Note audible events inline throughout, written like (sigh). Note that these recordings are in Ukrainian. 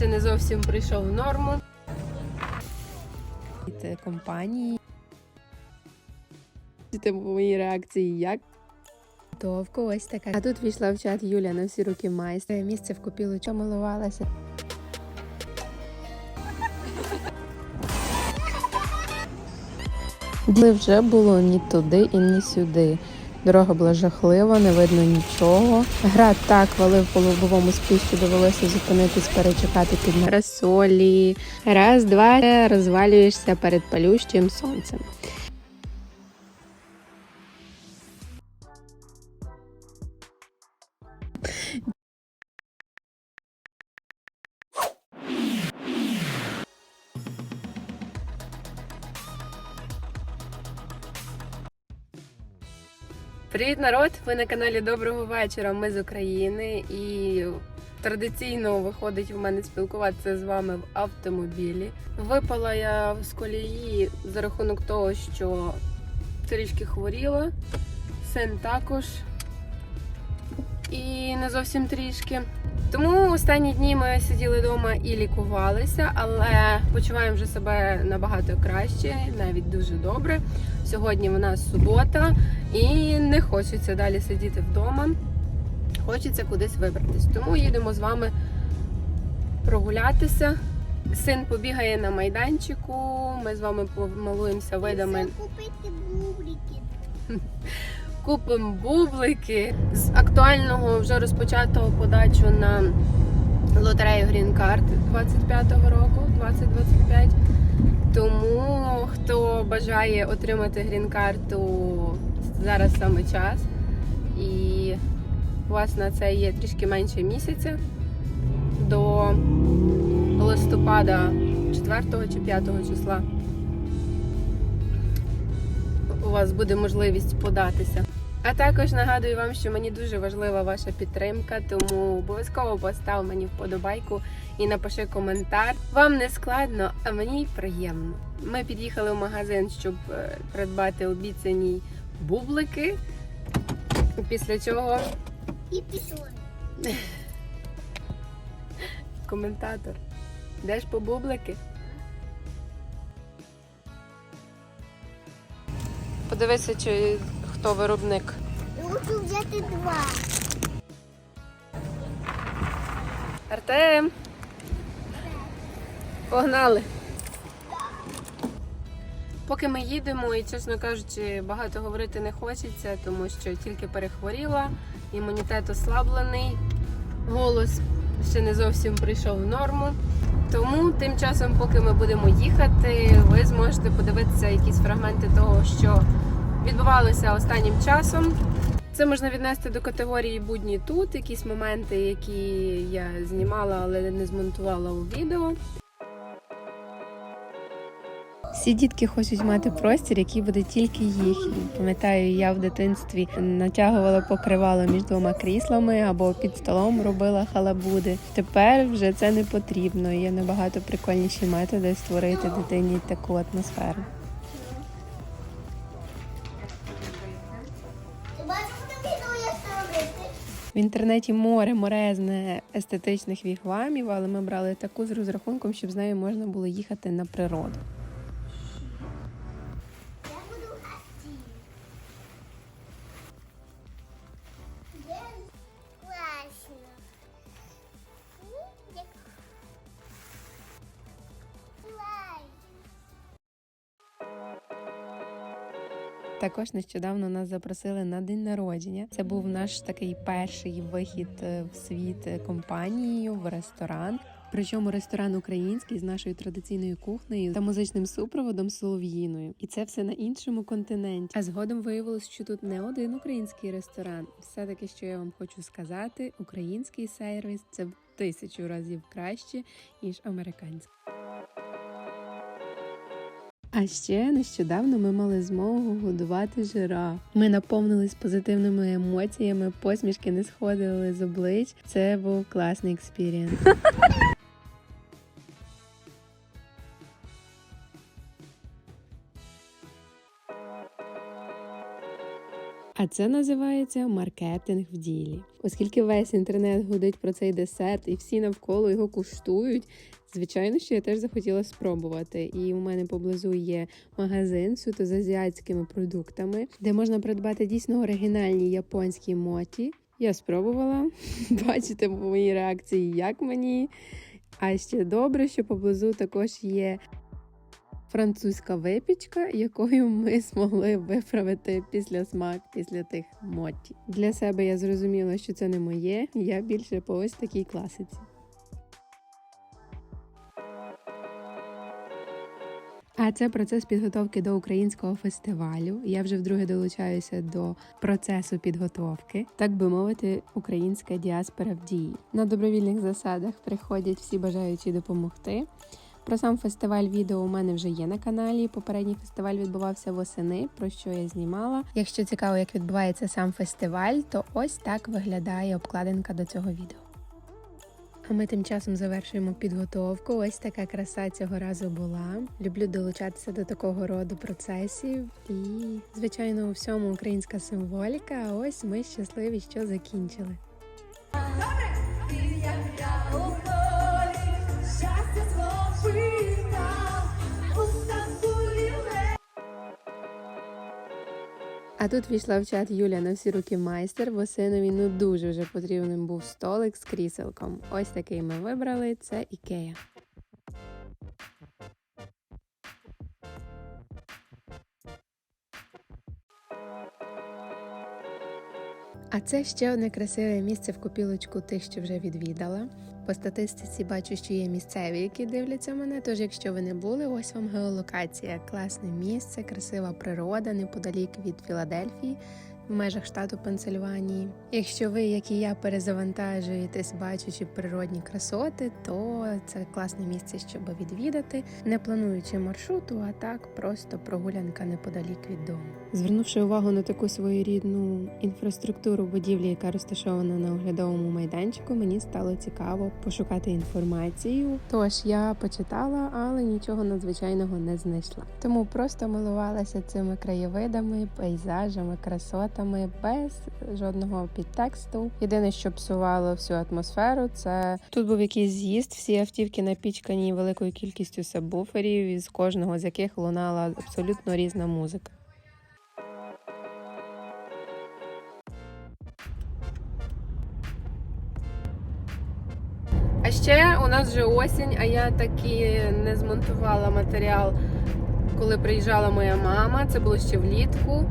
ще не зовсім прийшов в норму. Від компанії. Це мої реакції як. Довго ось така. А тут війшла в чат Юля на всі руки майстра. Місце в копілу чому малувалася. Діли вже було ні туди і ні сюди. Дорога була жахлива, не видно нічого. Град так валив по лобовому спіщу, довелося зупинитись, перечекати під парасолі. Раз, два, розвалюєшся перед палющим сонцем. Привіт, народ! Ви на каналі Доброго вечора. Ми з України і традиційно виходить в мене спілкуватися з вами в автомобілі. Випала я з колії за рахунок того, що трішки хворіла, син також і не зовсім трішки. Тому останні дні ми сиділи вдома і лікувалися, але почуваємо вже себе набагато краще, навіть дуже добре. Сьогодні в нас субота, і не хочеться далі сидіти вдома. Хочеться кудись вибратись. Тому їдемо з вами прогулятися. Син побігає на майданчику. Ми з вами помилуємося видами. купити бублики. (laughs) Купимо бублики з актуального вже розпочатого подачу на лотерею Green Card 25-го року, 2025. Тому хто бажає отримати грін-карту, зараз саме час. І у вас на це є трішки менше місяця до листопада 4 чи 5 числа. У вас буде можливість податися. А також нагадую вам, що мені дуже важлива ваша підтримка, тому обов'язково постав мені вподобайку і напиши коментар. Вам не складно, а мені приємно. Ми під'їхали в магазин, щоб е, придбати обіцяні бублики. Після чого І пішли. (laughs) коментатор. Йдеш по бублики? Подивися, чи хто виробник. Лучше взяти два. Артем. Погнали. Поки ми їдемо, і чесно кажучи, багато говорити не хочеться, тому що тільки перехворіла, імунітет ослаблений, голос ще не зовсім прийшов в норму. Тому тим часом, поки ми будемо їхати, ви зможете подивитися якісь фрагменти того, що відбувалося останнім часом. Це можна віднести до категорії будні тут, якісь моменти, які я знімала, але не змонтувала у відео. Всі дітки хочуть мати простір, який буде тільки їхній. Пам'ятаю, я в дитинстві натягувала покривало між двома кріслами або під столом робила халабуди. Тепер вже це не потрібно. Є набагато прикольніші методи створити дитині таку атмосферу. В інтернеті море морезне естетичних вігвамів, але ми брали таку з розрахунком, щоб з нею можна було їхати на природу. Також нещодавно нас запросили на день народження. Це був наш такий перший вихід е, в світ е, компанією в ресторан. Причому ресторан український з нашою традиційною кухнею та музичним супроводом солов'їною. І це все на іншому континенті. А згодом виявилось, що тут не один український ресторан. Все таки, що я вам хочу сказати, український сервіс це в тисячу разів краще ніж американський. А ще нещодавно ми мали змогу годувати жираф. Ми наповнились позитивними емоціями, посмішки не сходили з облич. Це був класний експірієнс. А це називається маркетинг в ділі. Оскільки весь інтернет гудить про цей десерт і всі навколо його куштують. Звичайно, що я теж захотіла спробувати. І у мене поблизу є магазин суто з азіатськими продуктами, де можна придбати дійсно оригінальні японські моті. Я спробувала. (laughs) Бачите по моїй реакції, як мені. А ще добре, що поблизу також є французька випічка, якою ми змогли виправити після смак після тих моті. Для себе я зрозуміла, що це не моє. Я більше по ось такій класиці. А це процес підготовки до українського фестивалю. Я вже вдруге долучаюся до процесу підготовки, так би мовити, українська діаспора в дії. На добровільних засадах приходять всі бажаючі допомогти. Про сам фестиваль відео у мене вже є на каналі. Попередній фестиваль відбувався восени, про що я знімала. Якщо цікаво, як відбувається сам фестиваль, то ось так виглядає обкладинка до цього відео. А ми тим часом завершуємо підготовку. Ось така краса цього разу була. Люблю долучатися до такого роду процесів. І, звичайно, у всьому українська символіка. А ось ми щасливі, що закінчили. А тут війшла в чат Юля на всі руки майстер, бо синові ну дуже вже потрібним був столик з кріселком. Ось такий ми вибрали. Це ікея. А це ще одне красиве місце в копілочку тих, що вже відвідала. По статистиці бачу, що є місцеві, які дивляться мене. Тож, якщо ви не були, ось вам геолокація. Класне місце, красива природа неподалік від Філадельфії. В межах штату Пенсильванії. Якщо ви, як і я, перезавантажуєтесь, бачачи природні красоти, то це класне місце, щоб відвідати, не плануючи маршруту, а так просто прогулянка неподалік від дому. Звернувши увагу на таку своєрідну інфраструктуру будівлі, яка розташована на оглядовому майданчику, мені стало цікаво пошукати інформацію. Тож я почитала, але нічого надзвичайного не знайшла. Тому просто милувалася цими краєвидами, пейзажами, красотами без жодного підтексту. Єдине, що псувало всю атмосферу, це тут був якийсь з'їзд. Всі автівки напічкані великою кількістю сабвуферів, із кожного з яких лунала абсолютно різна музика. А ще у нас вже осінь, а я таки не змонтувала матеріал, коли приїжджала моя мама. Це було ще влітку.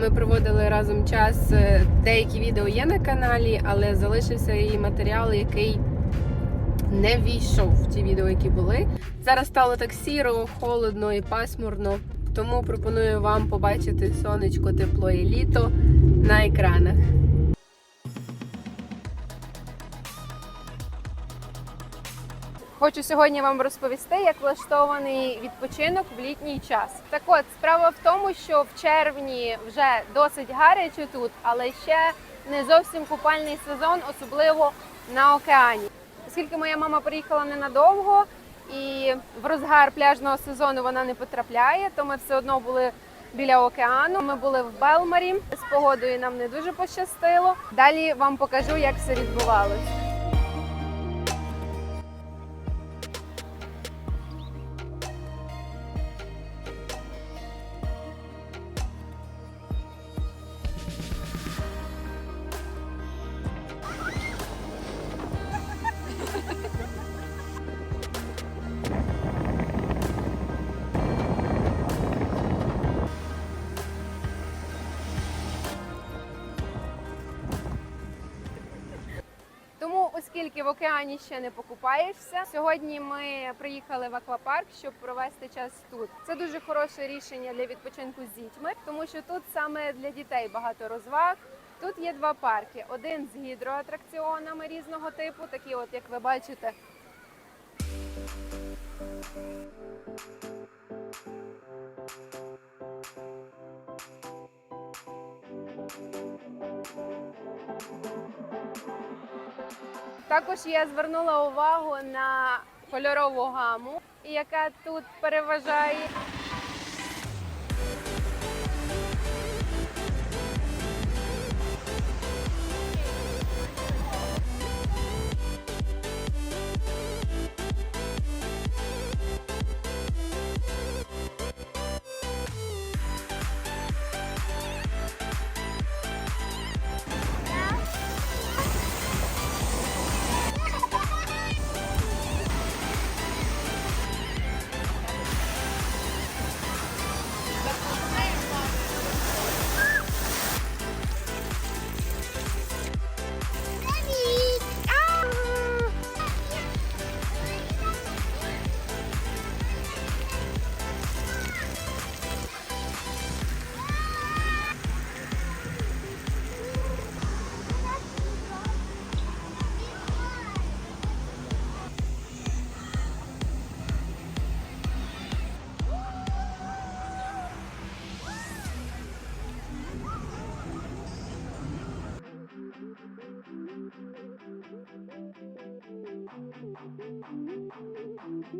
Ми проводили разом час. Е, Деякі відео є на каналі, але залишився її матеріал, який не війшов в ті відео, які були. Зараз стало так сіро, холодно і пасмурно. Тому пропоную вам побачити сонечко, тепло і літо на екранах. Хочу сьогодні вам розповісти, як влаштований відпочинок в літній час. Так от справа в тому, що в червні вже досить гаряче тут, але ще не зовсім купальний сезон, особливо на океані. Оскільки моя мама приїхала ненадовго і в розгар пляжного сезону вона не потрапляє, то ми все одно були біля океану. Ми були в Белмарі. З погодою нам не дуже пощастило. Далі вам покажу, як все відбувалося. Оскільки в океані ще не покупаєшся, сьогодні ми приїхали в аквапарк, щоб провести час тут. Це дуже хороше рішення для відпочинку з дітьми, тому що тут саме для дітей багато розваг. Тут є два парки: один з гідроатракціонами різного типу, такі, от як ви бачите. Також я звернула увагу на кольорову гаму, яка тут переважає.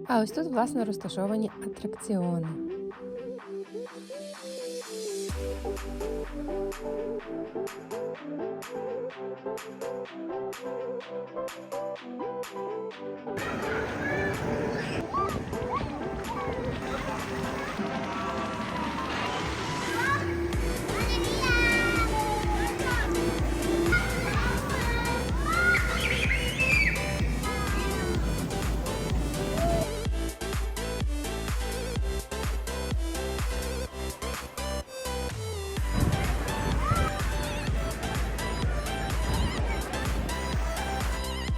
А ось тут, власне, розташовані атракціони.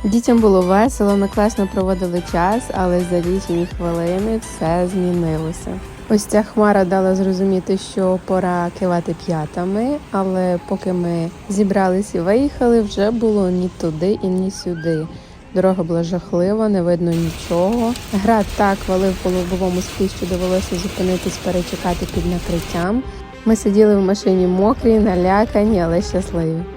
Дітям було весело, ми класно проводили час, але за лічені хвилини все змінилося. Ось ця хмара дала зрозуміти, що пора кивати п'ятами, але поки ми зібрались і виїхали, вже було ні туди і ні сюди. Дорога була жахлива, не видно нічого. Град так валив по лобовому склі, що довелося зупинитись перечекати під накриттям. Ми сиділи в машині мокрі, налякані, але щасливі.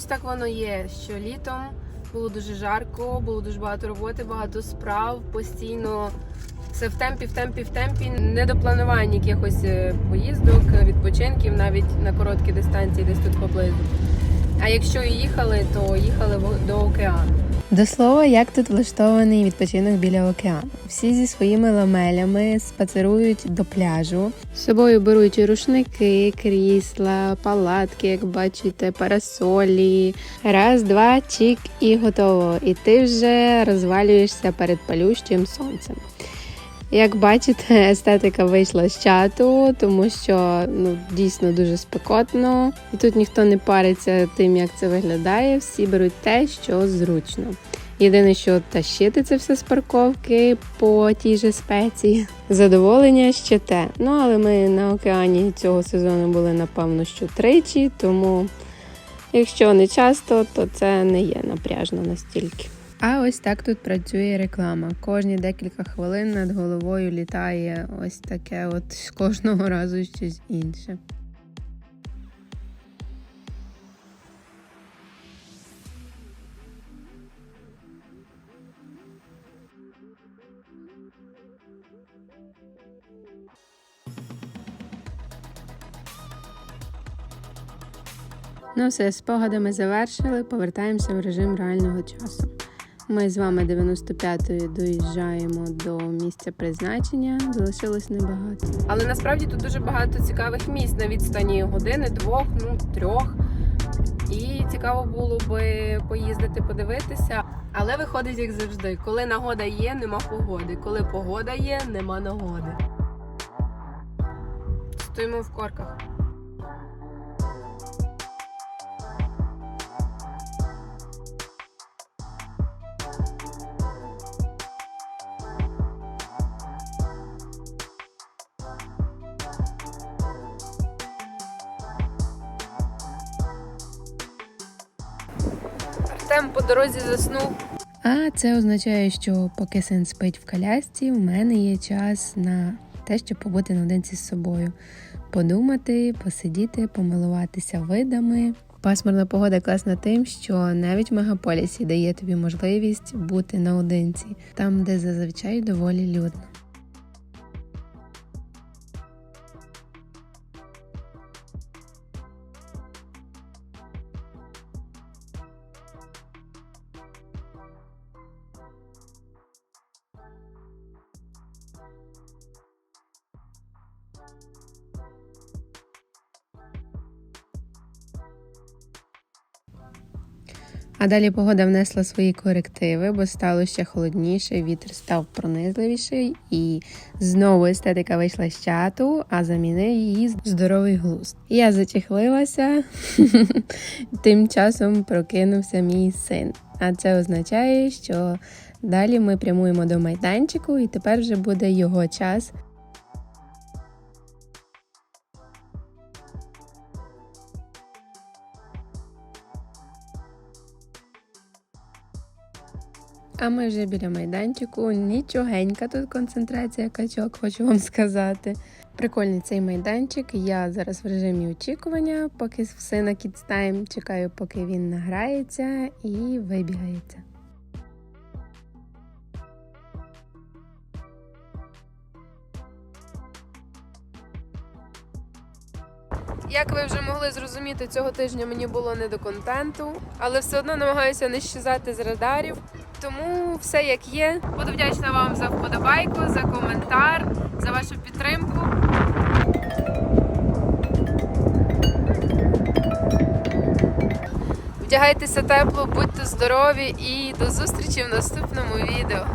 Чомусь так воно є, що літом було дуже жарко, було дуже багато роботи, багато справ, постійно все в темпі, в темпі, в темпі. Не до планування якихось е, поїздок, відпочинків, навіть на короткі дистанції, десь тут поблизу. А якщо і їхали, то їхали до океану. До слова, як тут влаштований відпочинок біля океану. Всі зі своїми ламелями спацерують до пляжу. З собою беруть рушники, крісла, палатки, як бачите, парасолі. Раз, два, чік і готово. І ти вже розвалюєшся перед палющим сонцем. Як бачите, естетика вийшла з чату, тому що ну дійсно дуже спекотно, і тут ніхто не париться тим, як це виглядає. Всі беруть те, що зручно. Єдине, що тащити це все з парковки по тій же спеції. Задоволення ще те. Ну але ми на океані цього сезону були напевно що тричі, тому якщо не часто, то це не є напряжно настільки. А ось так тут працює реклама. Кожні декілька хвилин над головою літає ось таке, от з кожного разу щось інше. Ну все, спогадами завершили, повертаємося в режим реального часу. Ми з вами 95-ю доїжджаємо до місця призначення. Залишилось небагато. Але насправді тут дуже багато цікавих місць на відстані години, двох, ну трьох. І цікаво було би поїздити, подивитися. Але виходить, як завжди, коли нагода є, нема погоди. Коли погода є, нема нагоди. Стоїмо в корках. Дорозі заснув. А це означає, що поки син спить в колясці, в мене є час на те, щоб побути наодинці з собою, подумати, посидіти, помилуватися видами. Пасмурна погода класна тим, що навіть в мегаполісі дає тобі можливість бути наодинці, там, де зазвичай доволі людно. А далі погода внесла свої корективи, бо стало ще холодніше, вітер став пронизливіший, і знову естетика вийшла з чату, а замінив її здоровий глузд. Я зачехлилася, (laughs) тим часом прокинувся мій син. А це означає, що далі ми прямуємо до майданчику, і тепер вже буде його час А ми вже біля майданчику. Нічогенька тут концентрація качок, хочу вам сказати. Прикольний цей майданчик. Я зараз в режимі очікування, поки все на кітстайм Чекаю, поки він награється і вибігається. Як ви вже могли зрозуміти, цього тижня мені було не до контенту, але все одно намагаюся не щезати з радарів. Тому все як є. Буду вдячна вам за вподобайку, за коментар, за вашу підтримку. Вдягайтеся тепло, будьте здорові і до зустрічі в наступному відео.